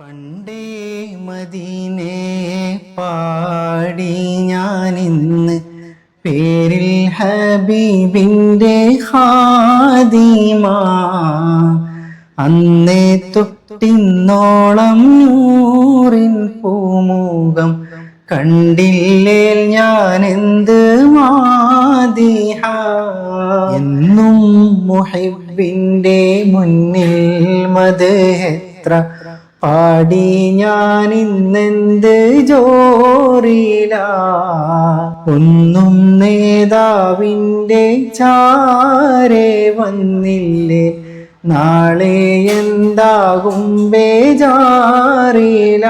പണ്ടേ മദീനെ പാടി ഞാനിന്ന് പേരിൽ ഹബീബിന്റെ ഹാദിമ. അന്നേ തൊട്ടിന്നോളം നൂറിൻ പൂമുഖം കണ്ടില്ലേൽ ഞാൻ എന്ത് മാതിഹ എന്നും മുഹിബിന്റെ മുന്നിൽ മതേത്ര പാടി ഞാൻ ഇന്നെന്ത് ജോറില? ഒന്നും നേതാവിന്റെ ചാരെ വന്നില്ലേ? നാളെ എന്താകും ബേജാറില?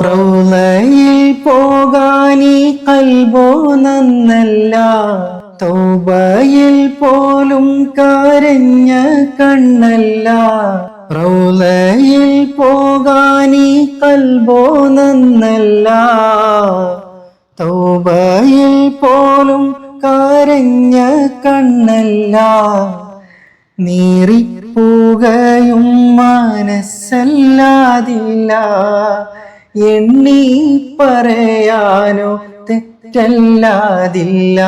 പ്രൗലയിൽ പോകാനീ കൽബോ നന്നല്ല. തൗബയിൽ പോലും കാരഞ്ഞ കണ്ണല്ല. റൗലയിൽ പോകാനീ കൽബോ നന്നല്ല. തൗബയിൽ പോലും കാരഞ്ഞ കണ്ണല്ല. നീറിപ്പോകയും മനസ്സല്ലാതില്ല എണ്ണി പറയാനോ തെറ്റല്ലാതില്ല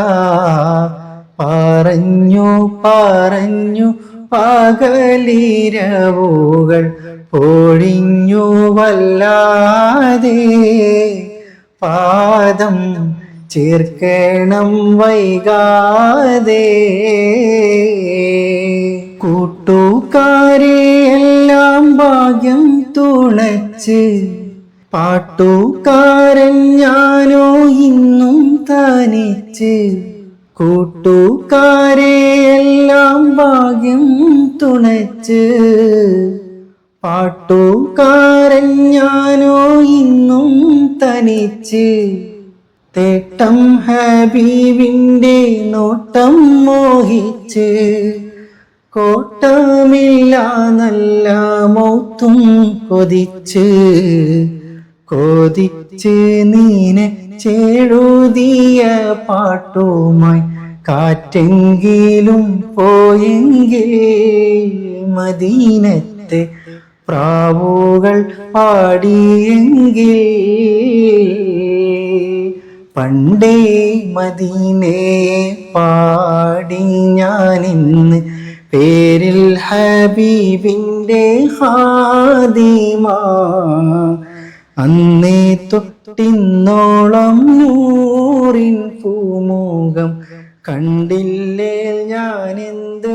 പറഞ്ഞു പറഞ്ഞു പകലിരവുകൾ പൊഴിഞ്ഞു വല്ലാതെ. പാദം ചേർക്കണം വൈകാതെ. കൂട്ടുകാരെ എല്ലാം ഭാഗ്യം തുണച്ച് പാട്ടുകാരൻ ഞാനോ ഇന്നും തനിച്ച്. കൂട്ടുകാരെ എല്ലാം ഭാഗ്യം തുണച്ച്. പാട്ടുകാരൻ ഞാനോ ഇന്നും തനിച്ച്. തേട്ടം ഹബീബിന്റെ നോട്ടം മോഹിച്ച്. കോട്ടമില്ല നല്ല മൗത്തും കൊതിച്ച്. കൊതിച്ച് നീനെ ചെഴുതിയ പാട്ടുമായി കാറ്റെങ്കിലും പോയെങ്കിൽ മദീനത്തെ പ്രാവുകൾ പാടിയെങ്കിൽ പണ്ടേ മദീനെ പാടി ഞാനിന്ന് പേരിൽ ഹബീബിന്റെ ഹാദിമ അന്നേ തൊട്ടിന്നോളം നൂറിൻ പൂമുഖം കണ്ടില്ലേ ഞാൻ എന്ത്